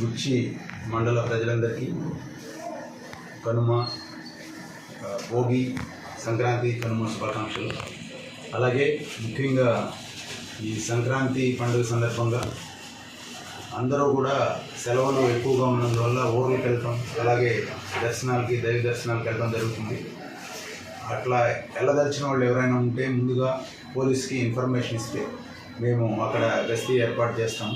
బుచ్చి మండల ప్రజలందరికీ కనుమ భోగి సంక్రాంతి కనుమ శుభాకాంక్షలు. అలాగే ముఖ్యంగా ఈ సంక్రాంతి పండుగ సందర్భంగా అందరూ కూడా సెలవులు ఎక్కువగా ఉన్నందువల్ల ఊర్లకు వెళ్తాం. అలాగే దర్శనాలకి దైవ దర్శనాలకు వెళ్ళడం జరుగుతుంది. అట్లా వెళ్ళదలిచిన వాళ్ళు ఎవరైనా ఉంటే ముందుగా పోలీస్కి ఇన్ఫర్మేషన్ ఇస్తే మేము అక్కడ గస్తీ ఏర్పాటు చేస్తాం.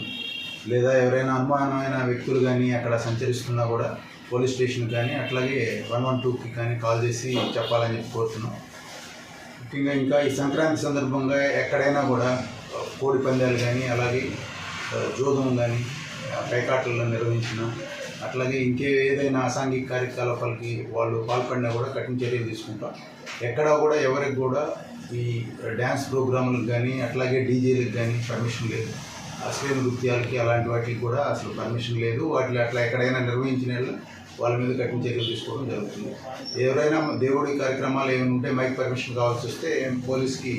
లేదా ఎవరైనా అనుమానమైన వ్యక్తులు కానీ అక్కడ సంచరిస్తున్నా కూడా పోలీస్ స్టేషన్ కానీ అట్లాగే వన్ వన్ టూకి కానీ కాల్ చేసి చెప్పాలని చెప్పి కోరుతున్నాం. ముఖ్యంగా ఇంకా ఈ సంక్రాంతి సందర్భంగా ఎక్కడైనా కూడా కోడి పందాలు కానీ అలాగే జోదం కానీ పేకాటలను నిర్వహించిన అట్లాగే ఇంకే ఏదైనా అసాంఘిక కార్యకలాపాలకి వాళ్ళు పాల్పడినా కూడా కఠిన చర్యలు తీసుకుంటాం. ఎక్కడా కూడా ఎవరికి కూడా ఈ డ్యాన్స్ ప్రోగ్రాములకు కానీ అట్లాగే డీజేలకు కానీ పర్మిషన్ లేదు. అశ్లీల నృత్యాలకి అలాంటి వాటికి కూడా అసలు పర్మిషన్ లేదు. వాటిని అట్లా ఎక్కడైనా నిర్వహించిన వాళ్ళ మీద కఠిన చర్యలు తీసుకోవడం జరుగుతుంది. ఎవరైనా దేవుడి కార్యక్రమాలు ఏమైనా ఉంటే మైక్ పర్మిషన్ కావాల్సి వస్తే పోలీస్కి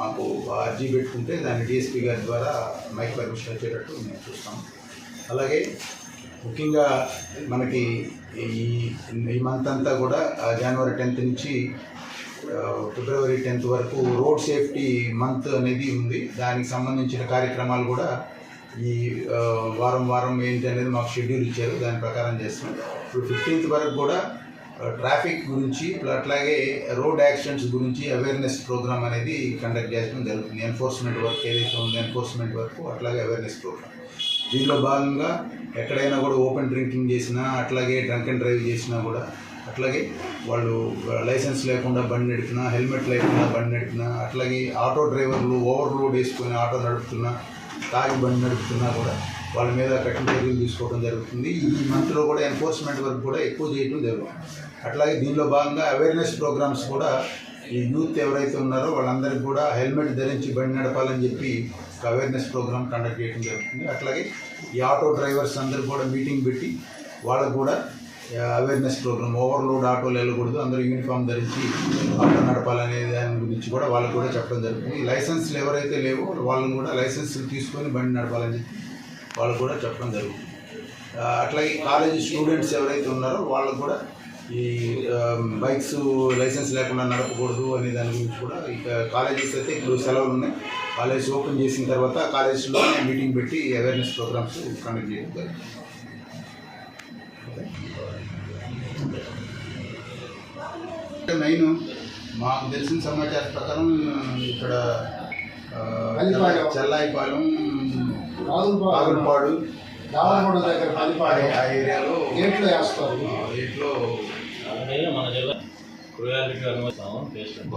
మాకు అర్జీ పెట్టుకుంటే దాన్ని డిఎస్పీ గారి ద్వారా మైక్ పర్మిషన్ వచ్చేటట్టు మేము చూస్తాం. అలాగే ముఖ్యంగా మనకి ఈ ఈ మంత్ అంతా కూడా జనవరి టెన్త్ నుంచి Uh, ఫిబ్రవరి టెన్త్ వరకు రోడ్ సేఫ్టీ మంత్ అనేది ఉంది. దానికి సంబంధించిన కార్యక్రమాలు కూడా ఈ uh, వారం వారం ఏంటి అనేది మాకు షెడ్యూల్ ఇచ్చారు. దాని ప్రకారం చేస్తున్నాం. ఇప్పుడు ఫిఫ్టీన్త్ వరకు కూడా uh, ట్రాఫిక్ గురించి అట్లాగే రోడ్ యాక్సిడెంట్స్ గురించి అవేర్నెస్ ప్రోగ్రామ్ అనేది కండక్ట్ చేయడం జరుగుతుంది. ఎన్ఫోర్స్మెంట్ వర్క్ ఏదైతే ఉందో ఎన్ఫోర్స్మెంట్ వర్క్ అట్లాగే అవేర్నెస్ ప్రోగ్రామ్. దీనిలో భాగంగా ఎక్కడైనా కూడా ఓపెన్ డ్రింకింగ్ చేసినా అట్లాగే డ్రంక్ అండ్ డ్రైవ్ చేసినా కూడా అట్లాగే వాళ్ళు లైసెన్స్ లేకుండా బండి నడిపినా హెల్మెట్ లేకుండా బండి నడిపినా అట్లాగే ఆటో డ్రైవర్లు ఓవర్లోడ్ వేసుకొని ఆటో నడుపుతున్నా తాగి బండి నడుపుతున్నా కూడా వాళ్ళ మీద కఠిన చర్యలు తీసుకోవడం జరుగుతుంది. ఈ మంత్లో కూడా ఎన్ఫోర్స్మెంట్ వర్క్ కూడా ఎక్కువ చేయడం జరుగుతుంది. అట్లాగే దీనిలో భాగంగా అవేర్నెస్ ప్రోగ్రామ్స్ కూడా ఈ యూత్ ఎవరైతే ఉన్నారో వాళ్ళందరికీ కూడా హెల్మెట్ ధరించి బండి నడపాలని చెప్పి ఒక అవేర్నెస్ ప్రోగ్రామ్ కండక్ట్ చేయడం జరుగుతుంది. అట్లాగే ఈ ఆటో డ్రైవర్స్ అందరూ కూడా మీటింగ్ పెట్టి వాళ్ళకు కూడా అవేర్నెస్ ప్రోగ్రామ్ ఓవర్లోడ్ ఆటోలు వెళ్ళకూడదు. అందరూ యూనిఫామ్ ధరించి ఆటో నడపాలనే దాని గురించి కూడా వాళ్ళకు కూడా చెప్పడం జరుగుతుంది. లైసెన్స్లు ఎవరైతే లేవో వాళ్ళని కూడా లైసెన్స్ తీసుకొని బండి నడపాలని చెప్పి వాళ్ళకు కూడా చెప్పడం జరుగుతుంది. అట్లాగే కాలేజీ స్టూడెంట్స్ ఎవరైతే ఉన్నారో వాళ్ళకు కూడా ఈ బైక్స్ లైసెన్స్ లేకుండా నడపకూడదు అనే దాని గురించి కూడా ఇక కాలేజెస్ అయితే ఇప్పుడు సెలవులు ఉన్నాయి. కాలేజ్ ఓపెన్ చేసిన తర్వాత కాలేజ్లో మీటింగ్ పెట్టి అవేర్నెస్ ప్రోగ్రామ్స్ కండక్ట్ చేయడం జరుగుతుంది. మెయిన్ మాకు తెలిసిన సమాచారం ప్రకారం ఇక్కడ. చెల్లాయిపాలెం రాజులపాడు బాగులపాడు రావణగూడ దగ్గర పల్లిపాడు ఆ ఏరియాలో గేట్లు వేస్తారు? ఏట్లో అలాగే మన జిల్లా. క్రూయాలిటీ బాగుంది. పేషెంట్